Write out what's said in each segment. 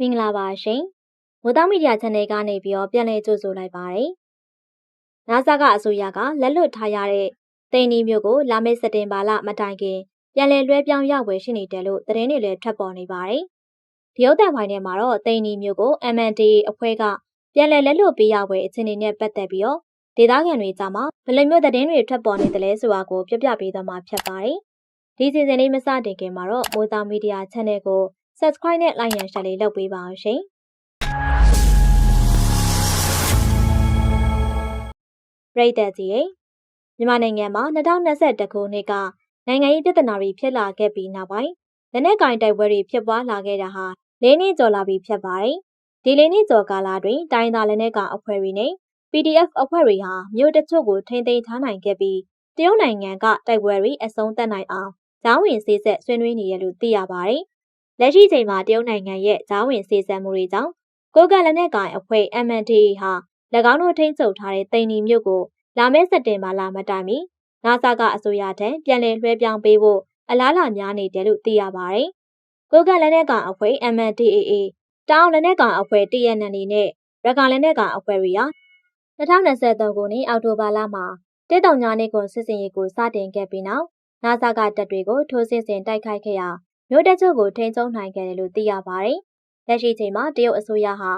မင်္ဂလာပါရှင်။မိုးသားမီဒီယာ channel ကနေပြီးတော့ပြန်လည်ကြိုဆိုလိုက်ပါတယ်။နာဆာကအစိုးရကလက်လွတ်ထားရတဲ့သိန်းဒီမျိုးကိုလာမယ့်စက်တင်ဘာလမတိုင်ခင်ပြန်လည်လွှဲပြောင်းရဝယ်ရှိနေတယ်လို့သတင်းတွေလည်းထွက်ပေါ်နေပါတယ်။ဒီရုပ်သံပိုင်းထဲမှာတော့သိန်းဒီမျိုးကို MNDA အဖွဲ့ကပြန်လည်လက်လွတ်ပေးရဝယ်အခြေအနေနဲ့ပတ်သက်ပြီးတော့ဒေသခံတွေကြားမှာဘယ်လိုမျိုးသတင်းတွေထွက်ပေါ်နေသလဲဆိုတာကိုပြပြပေးသွားမှာဖြစ်ပါတယ်။ဒီစီစဉ်လေးမစတင်ခင်မှာတော့မိုးသားမီဒီယာ channel ကို subscribe နဲ့ like ရန် share လေးလုပ်ပေးပါအောင်ရှင်။ပြည်သက်ကြီးရေမြန်မာနိုင်ငံမှာ2021ခုနှစ်ကနိုင်ငံရေးပြဿနာတွေဖြစ်လာခဲ့ပြီးနောက်ပိုင်းလက်နက်ကင်တိုက်ပွဲတွေဖြစ်ပွားလာခဲ့တာဟာ၄နှစ်ကျော်လာပြီဖြစ်ပါတယ်။ဒီ၄နှစ်ကျော်ကာလတွင်တိုင်းသားလက်နက်ကအဖွဲ့တွေနဲ့ PDF အဖွဲ့တွေဟာမြို့တချို့ကိုထိန်းသိမ်းထားနိုင်ခဲ့ပြီးတရုတ်နိုင်ငံကတိုက်ပွဲတွေအဆုံးသတ်နိုင်အောင်ဂျောင်းဝင်စေးဆက်ဆွေးနွေးနေရလို့သိရပါတယ်။ လက်ရှိချိန်မှာတရုတ်နိုင်ငံရဲ့ဂျောင်းဝင်စေးဆက်မှုတွေကြောင့်ကိုကလက်နက်ကိုင်အဖွဲ့ MNDA ဟာ၎င်းတို့ထိန်းချုပ်ထားတဲ့တိန်နီမြို့ကိုလာမယ့်စက်တင်ဘာလမတိုင်မီနာဆာကအစိုးရထံပြန်လည်လွှဲပြောင်းပေးဖို့အလားအလာများနေတယ်လို့သိရပါတယ်။ကိုကလက်နက်ကိုင်အဖွဲ့ MNDAA တောင်လက်နက်ကိုင်အဖွဲ့ TNN နဲ့ရကလက်နက်ကိုင်အဖွဲ့တွေဟာ2023ခုနှစ်အောက်တိုဘာလမှာတိတောင်ညာနေကွန်စစ်စင်ရေးကိုစတင်ခဲ့ပြီးနောက်နာဆာကတပ်တွေကိုထိုးစစ်ဆင်တိုက်ခိုက်ခဲ့ရာ မြို့တပ်ချုပ်ကိုထိန်းချုပ်နိုင်ခဲ့တယ်လို့သိရပါတယ်။လက်ရှိချိန်မှာတရုတ်အစိုးရဟာ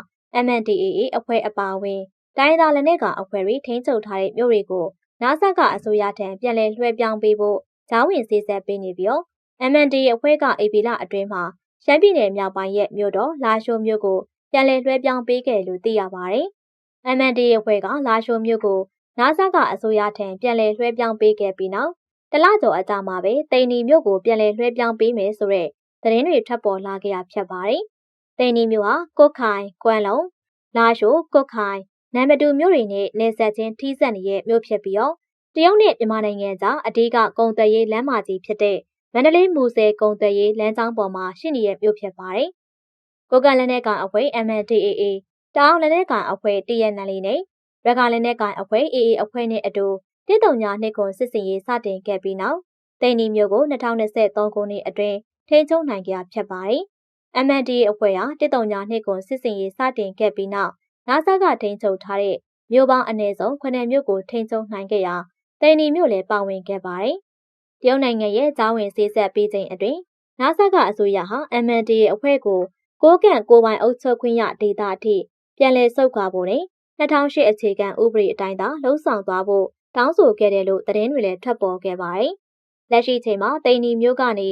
MNDAA အဖွဲ့အပါအဝင်တိုင်းသားလက်နက်ကအဖွဲ့တွေထိန်းချုပ်ထားတဲ့မြို့တွေကိုနာဆာကအစိုးရထံပြန်လည်လွှဲပြောင်းပေးဖို့ဂျောင်းဝင်စီဆက်ပေးနေပြီးတော့ MNDAA အဖွဲ့ကအေပီလာအတွင်းမှာရှမ်းပြည်နယ်မြောက်ပိုင်းရဲ့မြို့တော်လာရှိုးမြို့ကိုပြန်လည်လွှဲပြောင်းပေးခဲ့လို့သိရပါတယ်။ MND အဖွဲ့ကလာရှိုးမြို့ကိုနာဆာကအစိုးရထံပြန်လည်လွှဲပြောင်းပေးခဲ့ပြီးနောက် တလကျော်အကြာမှာပဲတိန်နီမြို့ကိုပြန်လည်လွှဲပြောင်းပေးမယ်ဆိုတဲ့သတင်းတွေထွက်ပေါ်လာခဲ့တာဖြစ်ပါတယ်။တိန်နီမြို့ဟာကုတ်ခိုင်၊ကွမ်လုံ၊လာရှိုး၊ကုတ်ခိုင်၊နမ်မတူမြို့တွေနဲ့နေဆက်ချင်းထိစပ်နေတဲ့မြို့ဖြစ်ပြီးတော့တရုတ်နဲ့မြန်မာနိုင်ငံကြားအဓိကကုန်သွယ်ရေးလမ်းမကြီးဖြစ်တဲ့မန္တလေးမူဆယ်ကုန်သွယ်ရေးလမ်းကြောင်းပေါ်မှာရှိနေတဲ့မြို့ဖြစ်ပါတယ်။ကိုကလန်နဲ့ကောင်အဖွဲ့ MNDAA တောင်လက်နက်ကိုင်အဖွဲ့ TNL နဲ့ရခိုင်လက်နက်ကိုင်အဖွဲ့ AA အဖွဲ့နဲ့အတူ တစ်တုံညာနှစ်ကွန်စစ်စင်ရေးစတင်ခဲ့ပြီးနောက်တိန်နီမျိုးကို2023ခုနှစ်အတွင်းထိန်းချုပ်နိုင်ခဲ့ဖြစ်ပါတယ်။ MNDA အဖွဲ့ဟာတစ်တုံညာနှစ်ကွန်စစ်စင်ရေးစတင်ခဲ့ပြီးနောက်နာဆာကထိန်းချုပ်ထားတဲ့မြို့ပေါင်းအနည်းဆုံး9မြို့ကိုထိန်းချုပ်နိုင်ခဲ့ရာတိန်နီမြို့လည်းပါဝင်ခဲ့ပါတယ်။တရုတ်နိုင်ငံရဲ့ဂျောင်းဝင်စေးဆက်ပေးခြင်းအတွင်းနာဆာကအစိုးရဟာ MNDA အဖွဲ့ကိုကိုးကန့်ကိုပိုင်အုပ်ချုပ်ခွင့်ရဒေသအထိပြန်လည်ဆုတ်ခွာဖို့နဲ့2008အခြေခံဥပဒေအတိုင်းသာလှုံ့ဆော်သွားဖို့ တောင်းဆိုခဲ့တယ်လို့သတင်းတွေလည်းထွက်ပေါ်ခဲ့ပါတယ်။လက်ရှိချိန်မှာတိန်နီမျိုးကနေ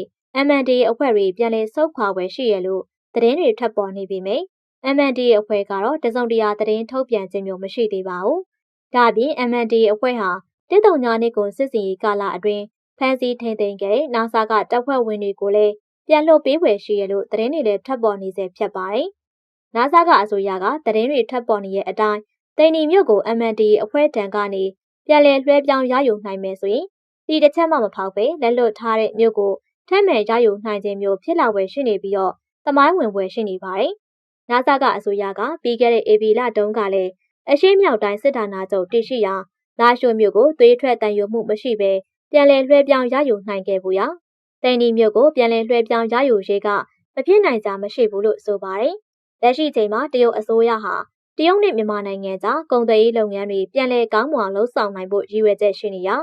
MND အဖွဲ့တွေပြန်လည်ဆုတ်ခွာဝယ်ရှိရလို့သတင်းတွေထွက်ပေါ်နေပြီမယ်။ MND အဖွဲ့ကတော့တစုံတရာသတင်းထုတ်ပြန်ခြင်းမျိုးမရှိသေးပါဘူး။ဒါ့အပြင် MND အဖွဲ့ဟာတစ်တုံညာနေကိုစစ်စင်ရေးကာလအတွင်းဖမ်းဆီးထိန်သိမ်းခဲ့တဲ့ NASA ကတပ်ဖွဲ့ဝင်တွေကိုလည်းပြန်လွှတ်ပေးဝယ်ရှိရလို့သတင်းတွေလည်းထွက်ပေါ်နေစေဖြစ်ပါတယ်။နာဆာကအစိုးရကသတင်းတွေထွက်ပေါ်နေတဲ့အတိုင်းတိန်နီမြို့ကို MND အဖွဲ့တံကနေ ပြန်လည်လွှဲပြောင်းရယူနိုင်မယ်ဆိုရင်ဒီတစ်ချက်မှမဖောက်ပဲလက်လွတ်ထားတဲ့မြို့ကိုထပ်မံရယူနိုင်ခြင်းမျိုးဖြစ်လာဝယ်ရှိနေပြီးတော့သမိုင်းဝင်ဝယ်ရှိနေပါတယ်။နာဆာကအစိုးရကပြီးခဲ့တဲ့ AB လတုန်းကလည်းအရှိမြောက်တိုင်းစစ်ဌာနချုပ်တည်ရှိရာလာရှိုမြို့ကိုသွေးထွက်တန်ရုံမှုမရှိဘဲပြန်လည်လွှဲပြောင်းရယူနိုင်ခဲ့ဘူးရာတိန်နီမြို့ကိုပြန်လည်လွှဲပြောင်းရယူရေးကမဖြစ်နိုင်ကြမရှိဘူးလို့ဆိုပါတယ်။လက်ရှိချိန်မှာတရုတ်အစိုးရဟာ တရုတ်နဲ့မြန်မာနိုင်ငံကြားကုန်သွယ်ရေးလုပ်ငန်းတွေပြန်လည်ကောင်းမွန်လှုပ်ဆောင်နိုင်ဖို့ရည်ရွယ်ချက်ရှိနေရာ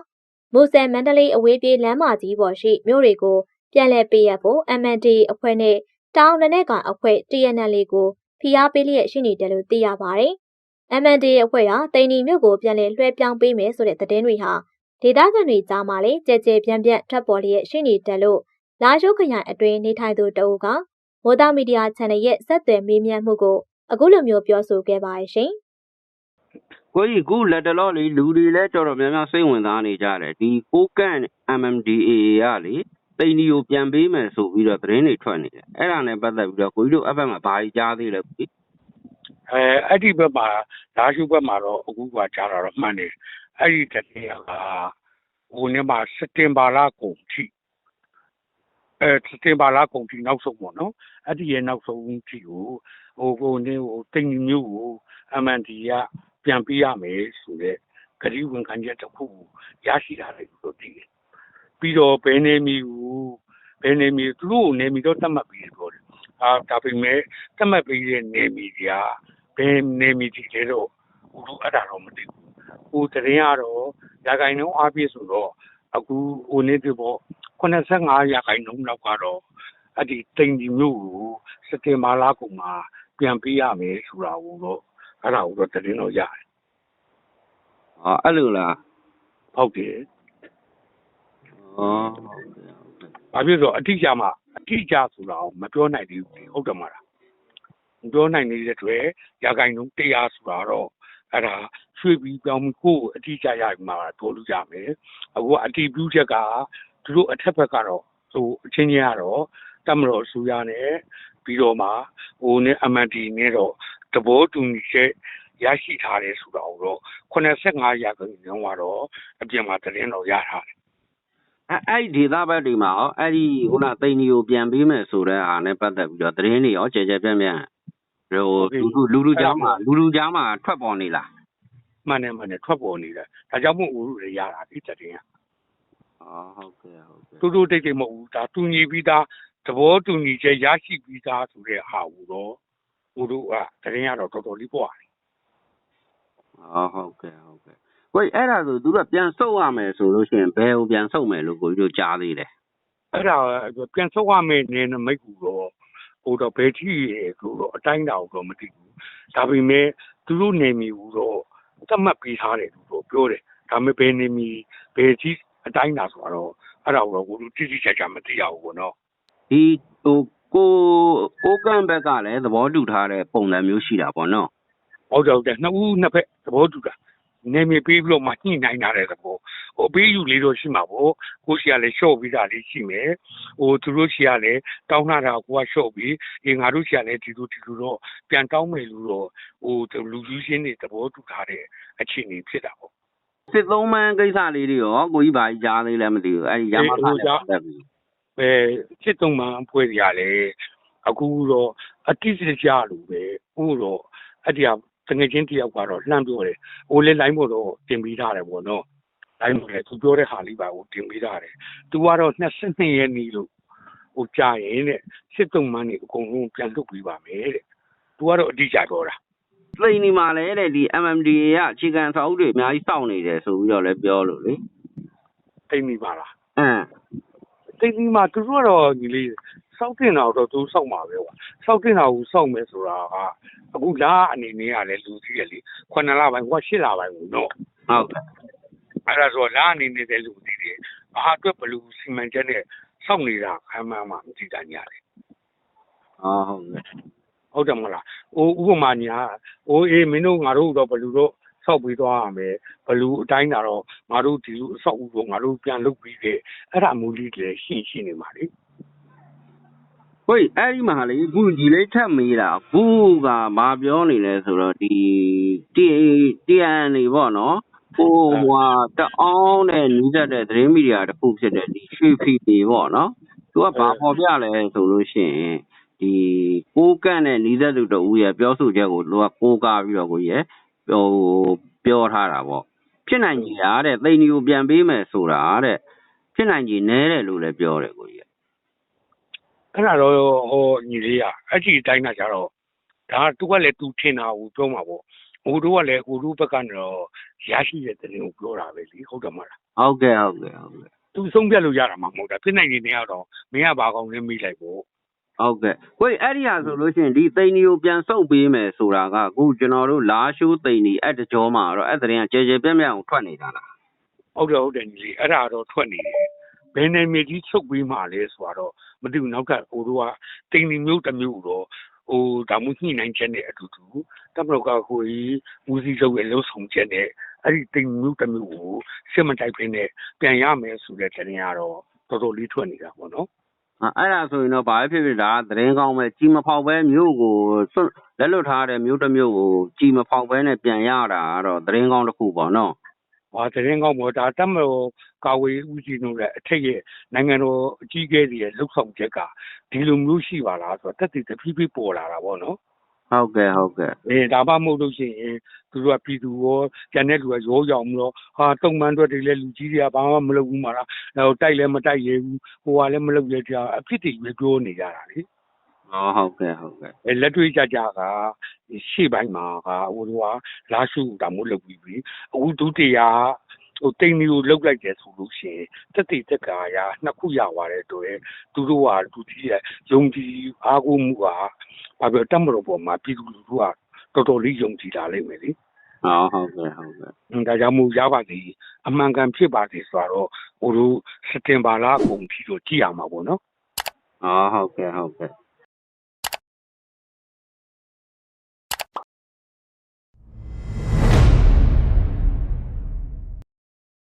မူဆယ်မန္တလေးအဝေးပြေးလမ်းမကြီးပေါ်ရှိမြို့တွေကိုပြန်လည်ပေးရဖို့ MND အဖွဲ့နဲ့တောင်လက်နက်ကောင်အဖွဲ့ TNL ကိုဖိအားပေးလျက်ရှိနေတယ်လို့သိရပါတယ်။ MND အဖွဲ့ဟာတိန်နီမြို့ကိုပြန်လည်လွှဲပြောင်းပေးမယ်ဆိုတဲ့သတင်းတွေဟာဒေသခံတွေကြားမှာလည်းကြဲကြဲပြန့်ပြန့်ထွက်ပေါ်လျက်ရှိနေတယ်လို့လာရှိုးခရိုင်အတွင်းနေထိုင်သူတအုပ်ကမိုးသားမီဒီယာ channel ရဲ့ဆက်သွယ်မေးမြန်းမှုကို အခုလိုမျိုးပြောဆိုခဲ့ပါရှင်။ကိုကြီးခုလက်တလောလေလူတွေလည်းတော်တော်များများစိတ်ဝင်စားနေကြတယ်ဒီကိုကန့် MMDAA ကလေတိန်ဒီကိုပြန်ပေးမယ်ဆိုပြီးတော့သတင်းတွေထွက်နေတယ်အဲ့ဒါနဲ့ပတ်သက်ပြီးတော့ကိုကြီးတို့အဘက်မှာဘာကြီးကြားသေးလဲကိုကြီးအဲအဲ့ဒီဘက်မှာလာရှုဘက်မှာတော့အခုကကြားတာတော့မှန်တယ်အဲ့ဒီတည်းကဟိုနေ့မှာစက်တင်ဘာလကုန်ထိအဲစက်တင်ဘာလကုန်ထိနောက်ဆုံးပေါ့နော်အဲ့ဒီရဲ့နောက်ဆုံးထိကို ဟိုကိုနေဟိုတိမ်မျိုးကို MND ကပြန်ပေးရမယ်ဆိုတော့ဂရီဝန်ခံချက်တစ်ခုရရှိလာတယ်လို့သိတယ်ပြီးတော့ဘယ်နေမီကိုဘယ်နေမီသူတို့နေမီတော့တတ်မှတ်ပြီးပြောတယ်အာဒါပေမဲ့သတ်မှတ်ပြီးတဲ့နေမီတွေကဘယ်နေမီတွေလဲတော့ဟိုအဲ့ဒါတော့မသိဘူးဟိုတရင်ကတော့ရာဂိုင်နှုန်းအားပြည့်ဆိုတော့အခုဟိုနေ့ဒီပေါ့85ရာခိုင်နှုန်းလောက်ကတော့အဲ့ဒီတိမ်ဒီမျိုးကိုစက်တင်ဘာလကုန်မှာ ပြန်ပေးရမယ်ဆိုတာကိုတော့အဲ့ဒါကိုတော့တရင်တော့ရတယ်ဟောအဲ့လိုလားဟုတ်တယ်ဟောဟုတ်ကဲ့ဟုတ်ကဲ့။ဘာဖြစ်လို့လဲဆိုတော့အတိအကျမှအတိအကျဆိုတာကိုမပြောနိုင်သေးဘူးလေဟုတ်တယ်မလား။မပြောနိုင်သေးတဲ့အတွက်ရာဂိုင်နှုန်းတရားဆိုတာတော့အဲ့ဒါရွှေ့ပြီးပြောင်းပြီးကိုယ့်ကိုအတိအကျရပြီးမှပြောလို့ရမယ်။အခုကအတီးပြူးချက်ကသူတို့အထက်ဘက်ကတော့ဟိုအချင်းချင်းကတော့တမတော်အစိုးရနဲ့ ပြီးတော့မှဟိုနဲ့ MND နဲ့တော့သဘောတူညီချက်ရရှိထားတယ်ဆိုတာကိုတော့85ရာခိုင်နှုန်းကတော့အပြင်မှာသတင်းတော်ရထားတယ်အဲ့အဲ့ဒီဒေသဘက်တွေမှာရောအဲ့ဒီဟိုနာသိန်းကြီးကိုပြန်ပေးမယ်ဆိုတဲ့အားနဲ့ပတ်သက်ပြီးတော့သတင်းတွေရောကြဲကြဲပြန့်ပြန့်ဟိုလူလူလူလူကြားမှာလူလူကြားမှာထွက်ပေါ်နေလားမှန်တယ်မှန်တယ်ထွက်ပေါ်နေတယ်ဒါကြောင့်မို့ဦးရရတာဒီတရင်ကအော်ဟုတ်ကဲ့ဟုတ်ကဲ့တူတူတိတ်တိတ်မဟုတ်ဘူးဒါတူညီပြီးသား သဘောတူညီချက်ရရှိပြီးသားဆိုတဲ့ဟာကိုတော့ဦးတို့ကတရင်ကတော့တော်တော်လေးပွားတယ်အော်ဟုတ်ကဲ့ဟုတ်ကဲ့ဝေးအဲ့ဒါဆိုသူကပြန်ဆုတ်ရမယ်ဆိုလို့ရှိရင်ဘယ်ကိုပြန်ဆုတ်မယ်လို့ကိုကြီးတို့ကြားသေးတယ်အဲ့ဒါပြန်ဆုတ်ရမယ့်နေနမိတ်ကူတော့ဟိုတော့ဘယ်ထိရေဆိုတော့အတိုင်းတာကိုတော့မသိဘူးဒါပေမဲ့သူတို့နေမီဘူးတော့သတ်မှတ်ပေးထားတယ်လို့တော့ပြောတယ်ဒါပေမဲ့ဘယ်နေမီဘယ်ထိအတိုင်းတာဆိုတော့အဲ့ဒါကိုတော့ကိုတို့တိတိကျကျမသိရဘူးပေါ့နော် ဒီဟိုကိုကိုကန့်ဘက်ကလည်းသဘောတူထားတဲ့ပုံစံမျိုးရှိတာပေါ့နော်ဟုတ်တယ်ဟုတ်တယ်နှစ်ဦးနှစ်ဖက်သဘောတူတာနေမြေပေးပြီးတော့မှညှိနှိုင်းထားတဲ့သဘောဟိုပေးယူလေးတော့ရှိမှာပေါ့ကိုရှိရလဲရှော့ပြီးတာလေးရှိမယ်ဟိုသူတို့ရှိရလဲတောင်းလာတာကိုကရှော့ပြီးအေးငါတို့ရှိရလဲဒီလိုဒီလိုတော့ပြန်တောင်းမယ်လို့တော့ဟိုလူကြီးရှင်းတွေသဘောတူထားတဲ့အခြေအနေဖြစ်တာပေါ့စစ်သုံးမန်းကိစ္စလေးတွေရောကိုကြီးဘာကြီးကြားသေးလဲမသိဘူးအဲ့ဒီရမခနဲ့ပတ်သက်ပြီး ပဲစစ်တုံးမှအဖွဲ့တွေကလည်းအခုတော့အတိအကျလို့ပဲဟိုတော့အဲ့ဒီကတငယ်ချင်းတယောက်ကတော့လှမ်းပြောတယ်ဟိုလည်းလိုင်းဖို့တော့တင်ပြီးထားတယ်ပေါ့နော်လိုင်းဖို့လည်းသူပြောတဲ့ဟာလေးပါကိုတင်ပြီးထားတယ်သူကတော့22ရက်နေ့လို့ဟိုကြာရင်တဲ့စစ်တုံးမှနေအကုန်လုံးပြန်လွတ်ပြီးပါမယ်တဲ့သူကတော့အတိအကျပြောတာသိနေမှာလဲတဲ့ဒီ MMDA ကအခြေခံစာအုပ်တွေအများကြီးစောင့်နေတယ်ဆိုပြီးတော့လည်းပြောလို့လေသိမိပါလားအင်း သိမိမှာသူတို့ကတော့ဒီလေးစောက်တင်တာတော့သူစောက်မှာပဲကွာစောက်တင်တာကိုစောက်မယ်ဆိုတာကအခုလားအနေနဲ့ကလည်းလူကြီးရလေ9လပိုင်းကွာ10လပိုင်းကိုတော့ဟုတ်ကဲ့အဲ့ဒါဆိုလားအနေနဲ့လည်းလူကြီးတယ်ဘာအတွက်ဘလူစီမံချက်နဲ့စောက်နေတာခံမှန်းမှမသိတာညာလေအော်ဟုတ်ကဲ့ဟုတ်တယ်မလားဟိုဥပမာညာဟိုအေးမင်းတို့ငါတို့တော့ဘလူတော့ စောက်ပြီးသွားရမယ်ဘလူအတိုင်းတာတော့ငါတို့ဒီလိုစောက်ဥတော့ငါတို့ပြန်လုပ်ပြီးတယ်အဲ့ဒါမူလေးတွေရှင်းရှင်းနေပါလေဟိုအဲ့ဒီမှာလေအခုဒီလေးထပ်မေးတာအခုကဘာပြောနေလဲဆိုတော့ဒီ TN နေပေါ့နော်ဟိုဟွာတအောင်နဲ့နီးစပ်တဲ့သတင်းမီဒီယာတစ်ခုဖြစ်တဲ့ဒီရွှေဖီတွေပေါ့နော်သူကဘာပေါ်ပြလဲဆိုလို့ရှိရင်ဒီကိုကန့်နဲ့နီးစပ်သူတဦးရဲ့ပြောဆိုချက်ကိုသူကကိုးကားပြီးတော့ကိုကြီးရဲ့ ဟိုပြောထားတာပေါ့ဖြစ်နိုင်ကြီးလားတဲ့သိန်းဒီကိုပြန်ပေးမယ်ဆိုတာတဲ့ဖြစ်နိုင်ကြီးနဲတယ်လို့လည်းပြောတယ်ကိုကြီးအဲ့ဒါတော့ဟိုညီလေးอ่ะအဲ့ဒီအတိုင်းကကြတော့ဒါကသူကလည်းသူထင်တာကိုပြောမှာပေါ့ဟိုတို့ကလည်းဟိုတို့ဘက်ကနေတော့ရရှိတဲ့တဲ့ကိုပြောတာပဲလीဟုတ်တယ်မလားဟုတ်ကဲ့ဟုတ်ကဲ့ဟုတ်ကဲ့သူဆုံးဖြတ်လို့ရတာမှမဟုတ်တာဖြစ်နိုင်နေနေတော့မင်းကဘာကောင်းလဲမေးလိုက်ပေါ့ ဟုတ်ကဲ့ကိုယ်အဲ့ဒီဟာဆိုလို့ရှိရင်ဒီသိန်းကြီးကိုပြန်ဆုပ်ပေးမယ်ဆိုတာကအခုကျွန်တော်တို့လာရှိုးသိန်းကြီးအဲ့တကြောမှာတော့အဲ့တရင်ကကြဲကြဲပြန့်ပြန့်အောင်ထွက်နေတာလားဟုတ်တယ်ဟုတ်တယ်ညီလေးအဲ့ဒါတော့ထွက်နေတယ်ဘယ်နယ်မြေကြီးချုပ်ပြီးမှလဲဆိုတော့မသိဘူးနောက်ကဟိုတို့ကတင်ဒီမျိုးတစ်မျိုးတော့ဟိုဒါမှညှိနှိုင်းချက်နဲ့အတူတူတမလို့ကဟိုကြီးမူစီချုပ်ရဲ့လှုပ်ဆောင်ချက်နဲ့အဲ့ဒီတင်မျိုးတစ်မျိုးကိုစစ်မတိုက်ဖင်းနဲ့ပြန်ရမယ်ဆိုတဲ့တင်ကတော့တော်တော်လေးထွက်နေတာပေါ့နော်ဟာ အဲ့ဒါဆိုရင်တော့ဘာပဲဖြစ်ဖြစ်ဒါကသတင်းကောင်းပဲကြီးမဖောက်ပဲမြို့ကိုစွန့်လက်လွတ်ထားတဲ့မြို့တစ်မြို့ကိုကြီးမဖောက်ပဲနဲ့ပြန်ရတာကတော့သတင်းကောင်းတစ်ခုပေါ့နော်။ဟာသတင်းကောင်းပေါ့ဒါတက်မတော်ကာဝေးဦးစီးတို့လည်းအထက်ရဲ့နိုင်ငံတော်အကြီးအကဲတွေရဲ့လှုပ်ဆောင်ချက်ကဒီလိုမျိုးရှိပါလားဆိုတော့တက်တည်တဖြည်းဖြည်းပေါ်လာတာပေါ့နော် ဟုတ်ကဲ့ဟုတ်ကဲ့။အဲဒါမှမဟုတ်လို့ရှိရင်သူတို့ကပြည်သူရောကျန်တဲ့လူကရောရောင်မလို့ဟာတုံမှန်အတွက်တွေလည်းလူကြီးတွေကဘာမှမလုပ်ဘူးမှာလား။ဟိုတိုက်လည်းမတိုက်ရဘူး။ဟိုကလည်းမလုပ်ရကြအဖြစ်တွေပဲပြောနေကြတာလေအော်ဟုတ်ကဲ့ဟုတ်ကဲ့အဲလက်တွေ့ကြကြကဒီရှေ့ပိုင်းမှာကဟိုတော့လာရှုတာမျိုးလုပ်ပြီးပြီအခုဒုတိယ ဟိုတိန်မျိုးလုတ်လိုက်တယ်ဆိုလို့ရှိရင်တက်တိတက်ကာရနှစ်ခုရသွားတဲ့အတွက်သူတို့ကသူကြီးရဲ့ယုံကြည်အားကိုးမှုကဘာပြောတတ်မလို့ပေါ်မှာပြည်သူလူထုကတော်တော်လေးယုံကြည်လာလိမ့်မယ်လေအော်ဟုတ်ကဲ့ဟုတ်ကဲ့။ဒါကြောင့်မို့ရပါသေးအမှန်ကန်ဖြစ်ပါသေးဆိုတော့ဟိုတို့စတင်ပါလားအကုန်ပြီးတော့ကြည့်ရမှာပေါ့နော်အော်ဟုတ်ကဲ့ဟုတ်ကဲ့